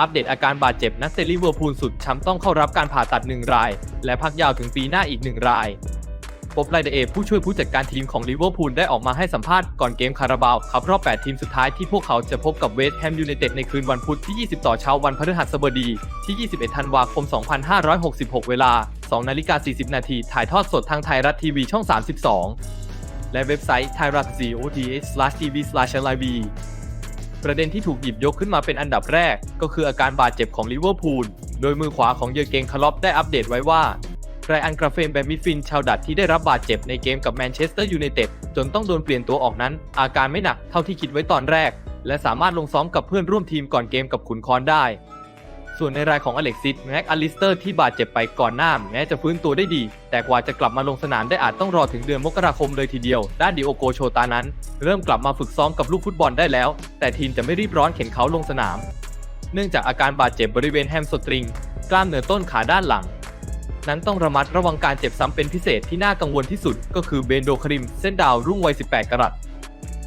อัปเดตอาการบาดเจ็บนักเตะลิเวอร์พูลสุดช้ำต้องเข้ารับการผ่าตัดหนึ่งราย และพักยาวถึงปีหน้าอีกหนึ่งรายปบไลเดเอผู้ช่วยผู้จัดการทีมของลิเวอร์พูลได้ออกมาให้สัมภาษณ์ก่อนเกมคาราบาวครับรอบ 8 ทีมสุดท้ายที่พวกเขาจะพบกับเวสต์แฮมยูไนเต็ดในคืนวันพุธที่ 20 ต่อเช้าวันพฤหัสบดี ที่ 21 ธันวาคม 2566 เวลา 2 นาฬิกา 40 นาทีถ่ายทอดสดทางไทยรัฐทีวีช่อง 32 และเว็บไซต์ t ประเด็นที่ถูกหยิบยกขึ้นมาเป็นอันดับแรก ก็คืออาการบาดเจ็บของลิเวอร์พูล โดยมือขวาของเยอร์เกงคลอปได้อัปเดตไว้ว่าไรอันกราเฟมแบมิฟินชาวดัตที่ได้รับบาดเจ็บในเกมกับแมนเชสเตอร์ยูไนเต็ดจนต้องโดนเปลี่ยนตัวออกนั้น อาการไม่หนักเท่าที่คิดไว้ตอนแรก และสามารถลงซ้อมกับเพื่อนร่วมทีมก่อนเกมกับขุนคอนได้ ส่วนในรายของอเล็กซิสแม็กอลิสเตอร์ที่บาดเจ็บไปก่อนหน้าแม้จะฟื้นตัวได้ดี แต่กว่าจะกลับมาลงสนามได้อาจต้องรอถึงเดือนมกราคมเลยทีเดียว ด้านดิโอโกโชตานั้น เริ่มกลับมาฝึกซ้อมกับลูกฟุตบอลได้แล้ว แต่ทีมจะไม่รีบร้อนเข็นเขาลงสนาม เนื่องจากอาการบาดเจ็บบริเวณแฮมสตริง กล้ามเนื้อต้นขาด้านหลัง นั้นต้องระมัดระวังการเจ็บซ้ำเป็นพิเศษที่น่ากังวลที่สุด ก็คือเบนโดคริม เส้นดาวรุ่งวัย 18 กรัต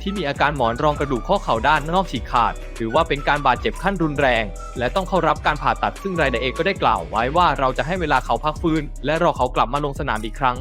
ที่มีอาการหมอนรองกระดูกข้อเข่าด้านนอกฉีกขาด ถือว่าเป็นการบาดเจ็บขั้นรุนแรง และต้องเข้ารับการผ่าตัดซึ่งรายเดเอกก็ได้กล่าวไว้ว่าเราจะให้เวลาเขาพักฟื้น และรอเขากลับมาลงสนามอีกครั้ง